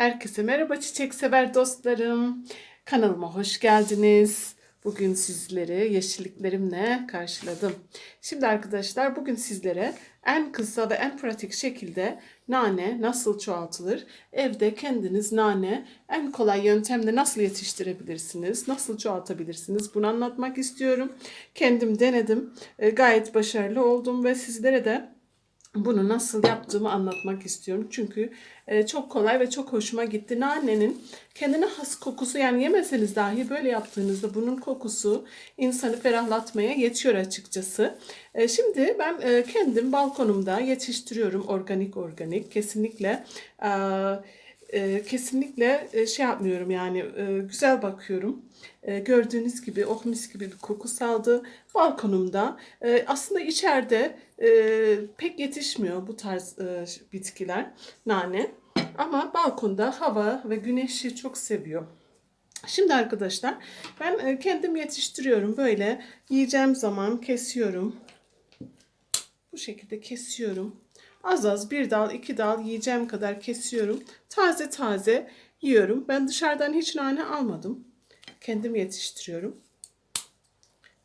Herkese merhaba çiçek sever dostlarım. Kanalıma hoş geldiniz. Bugün sizleri yeşilliklerimle karşıladım. Şimdi arkadaşlar bugün sizlere en kısa ve en pratik şekilde nane nasıl çoğaltılır? Evde kendiniz nane en kolay yöntemle nasıl yetiştirebilirsiniz? Nasıl çoğaltabilirsiniz? Bunu anlatmak istiyorum. Kendim denedim. E, Gayet başarılı oldum ve sizlere de bunu nasıl yaptığımı anlatmak istiyorum. Çünkü e, çok kolay ve çok hoşuma gitti. Nanenin kendine has kokusu yani yemeseniz dahi böyle yaptığınızda bunun kokusu insanı ferahlatmaya yetiyor açıkçası. E, şimdi ben e, kendim balkonumda yetiştiriyorum organik organik. Kesinlikle e, e, kesinlikle e, şey yapmıyorum yani e, güzel bakıyorum. E, gördüğünüz gibi oh mis gibi bir koku saldı. Balkonumda e, aslında içeride e, pek yetişmiyor bu tarz e, bitkiler nane. Ama balkonda hava ve güneşi çok seviyor. Şimdi arkadaşlar ben e, kendim yetiştiriyorum böyle yiyeceğim zaman kesiyorum. Bu şekilde kesiyorum. Az az bir dal iki dal yiyeceğim kadar kesiyorum. Taze taze yiyorum. Ben dışarıdan hiç nane almadım. Kendim yetiştiriyorum.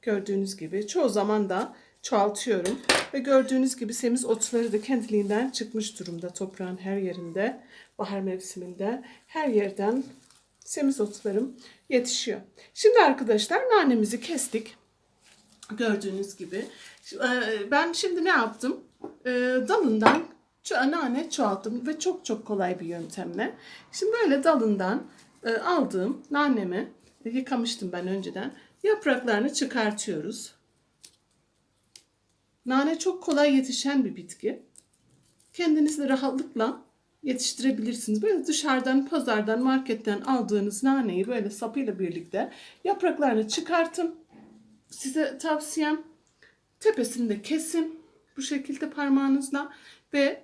Gördüğünüz gibi çoğu zaman da çoğaltıyorum. Ve gördüğünüz gibi semiz otları da kendiliğinden çıkmış durumda toprağın her yerinde. Bahar mevsiminde her yerden semiz otlarım yetişiyor. Şimdi arkadaşlar nanemizi kestik. Gördüğünüz gibi. Ee, Ben şimdi ne yaptım? Ee, Dalından nane çoğalttım ve çok çok kolay bir yöntemle. Şimdi böyle dalından e, aldığım nanemi yıkamıştım ben önceden. Yapraklarını çıkartıyoruz. Nane çok kolay yetişen bir bitki. Kendiniz de rahatlıkla yetiştirebilirsiniz. Böyle dışarıdan, pazardan, marketten aldığınız naneyi böyle sapıyla birlikte yapraklarını çıkartın. Size tavsiyem tepesini de kesin bu şekilde parmağınızla ve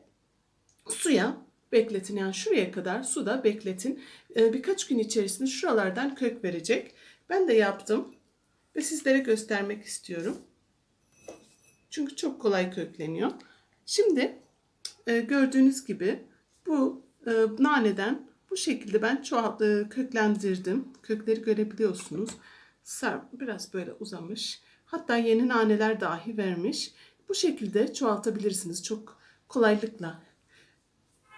suya bekletin. Yani şuraya kadar suda bekletin. Ee, birkaç gün içerisinde şuralardan kök verecek. Ben de yaptım ve sizlere göstermek istiyorum. Çünkü çok kolay kökleniyor. Şimdi e, gördüğünüz gibi bu e, naneden bu şekilde ben çoğalt, e, köklendirdim. Kökleri görebiliyorsunuz. Biraz böyle uzamış. Hatta yeni naneler dahi vermiş. Bu şekilde çoğaltabilirsiniz çok kolaylıkla.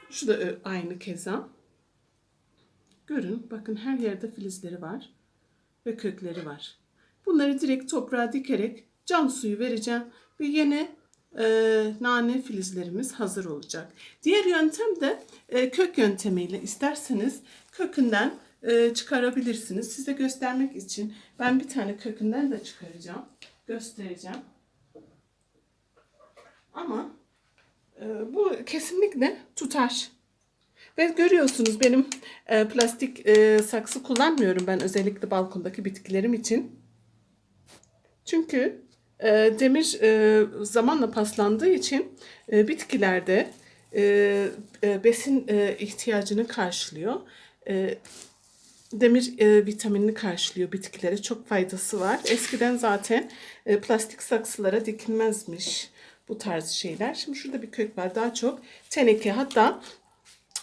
Şu da ö- aynı keza. Görün bakın her yerde filizleri var ve kökleri var. Bunları direkt toprağa dikerek can suyu vereceğim ve yeni e, nane filizlerimiz hazır olacak. Diğer yöntem de e, kök yöntemiyle isterseniz kökünden e, çıkarabilirsiniz. Size göstermek için ben bir tane kökünden de çıkaracağım. Göstereceğim. Ama e, bu kesinlikle tutar. Ve görüyorsunuz benim e, plastik e, saksı kullanmıyorum ben özellikle balkondaki bitkilerim için. Çünkü e, demir e, zamanla paslandığı için e, bitkilerde e, e, besin e, ihtiyacını karşılıyor. E, demir e, vitaminini karşılıyor bitkilere. Çok faydası var. Eskiden zaten e, plastik saksılara dikilmezmiş bu tarz şeyler. Şimdi şurada bir kök var. Daha çok teneke hatta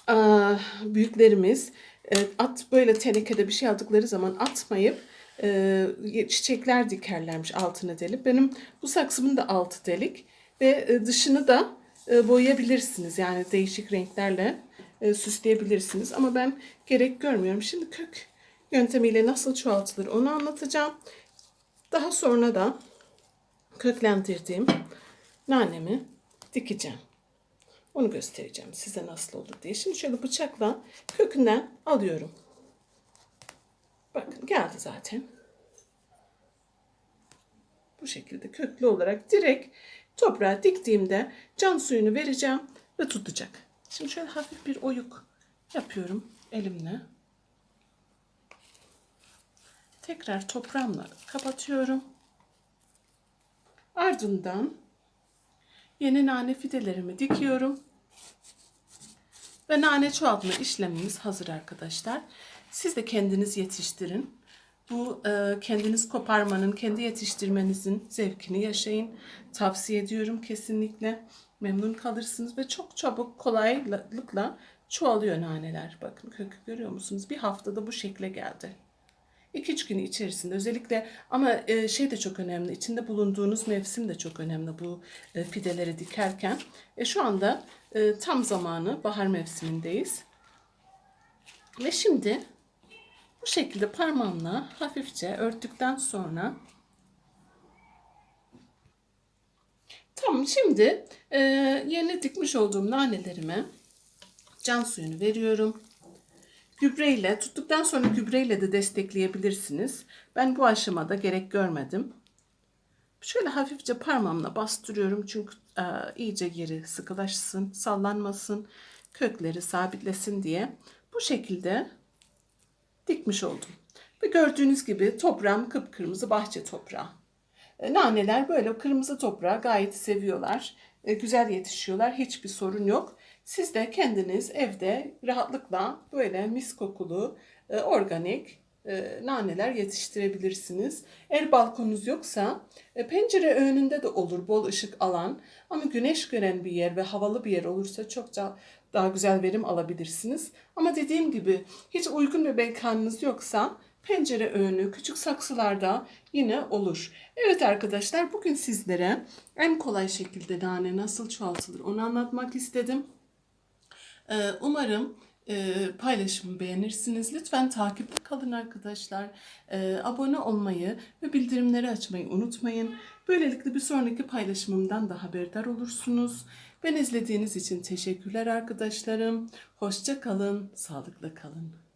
Aa, büyüklerimiz e, at böyle tenekede bir şey aldıkları zaman atmayıp e, çiçekler dikerlermiş altına delip. Benim bu saksımın da altı delik ve e, dışını da e, boyayabilirsiniz. Yani değişik renklerle e, süsleyebilirsiniz. Ama ben gerek görmüyorum. Şimdi kök yöntemiyle nasıl çoğaltılır onu anlatacağım. Daha sonra da köklendirdiğim nanemi dikeceğim. Onu göstereceğim size nasıl olur diye. Şimdi şöyle bıçakla kökünden alıyorum. Bakın geldi zaten. Bu şekilde köklü olarak direkt toprağa diktiğimde can suyunu vereceğim ve tutacak. Şimdi şöyle hafif bir oyuk yapıyorum elimle. Tekrar toprağımla kapatıyorum. Ardından Yeni nane fidelerimi dikiyorum. Ve nane çoğaltma işlemimiz hazır arkadaşlar. Siz de kendiniz yetiştirin. Bu e, kendiniz koparmanın, kendi yetiştirmenizin zevkini yaşayın. Tavsiye ediyorum kesinlikle. Memnun kalırsınız ve çok çabuk, kolaylıkla çoğalıyor naneler. Bakın kökü görüyor musunuz? Bir haftada bu şekle geldi. 2-3 gün içerisinde özellikle ama e, şey de çok önemli. içinde bulunduğunuz mevsim de çok önemli bu e, fideleri dikerken. E, şu anda e, tam zamanı bahar mevsimindeyiz. Ve şimdi bu şekilde parmağımla hafifçe örttükten sonra Tamam şimdi e, yeni dikmiş olduğum nanelerime can suyunu veriyorum. Gübreyle tuttuktan sonra gübreyle de destekleyebilirsiniz. Ben bu aşamada gerek görmedim. Şöyle hafifçe parmağımla bastırıyorum çünkü e, iyice yeri sıkılaşsın, sallanmasın, kökleri sabitlesin diye. Bu şekilde dikmiş oldum. Ve gördüğünüz gibi toprağım kıpkırmızı bahçe toprağı. E, Naneler böyle kırmızı toprağı gayet seviyorlar. E, Güzel yetişiyorlar. Hiçbir sorun yok. Siz de kendiniz evde rahatlıkla böyle mis kokulu, e, organik e, naneler yetiştirebilirsiniz. Eğer balkonunuz yoksa e, pencere önünde de olur bol ışık alan ama güneş gören bir yer ve havalı bir yer olursa çok daha, daha güzel verim alabilirsiniz. Ama dediğim gibi hiç uygun bir mekanınız yoksa pencere önü küçük saksılarda yine olur. Evet arkadaşlar bugün sizlere en kolay şekilde nane nasıl çoğaltılır onu anlatmak istedim. Ee, Umarım e, paylaşımı beğenirsiniz. Lütfen takipte kalın arkadaşlar. Ee, Abone olmayı ve bildirimleri açmayı unutmayın. Böylelikle bir sonraki paylaşımımdan da haberdar olursunuz. Ben izlediğiniz için teşekkürler arkadaşlarım. Hoşça kalın, sağlıkla kalın.